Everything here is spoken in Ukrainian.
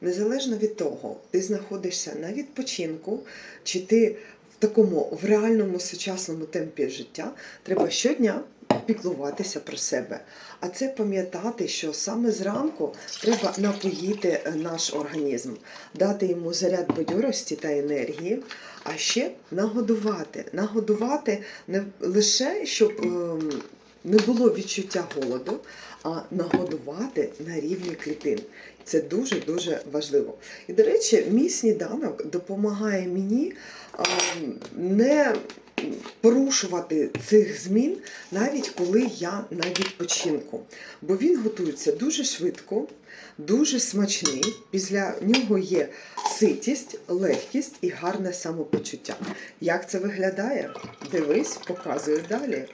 незалежно від того, ти знаходишся на відпочинку, чи ти в такому в реальному сучасному темпі життя, треба щодня піклуватися про себе. А це пам'ятати, що саме зранку треба напоїти е, наш організм, дати йому заряд бадьорості та енергії, а ще нагодувати. Нагодувати не лише щоб ем, не було відчуття голоду, а нагодувати на рівні клітин. Це дуже дуже важливо. І, до речі, мій сніданок допомагає мені не порушувати цих змін, навіть коли я на відпочинку. Бо він готується дуже швидко, дуже смачний. Після нього є ситість, легкість і гарне самопочуття. Як це виглядає? Дивись, показую далі.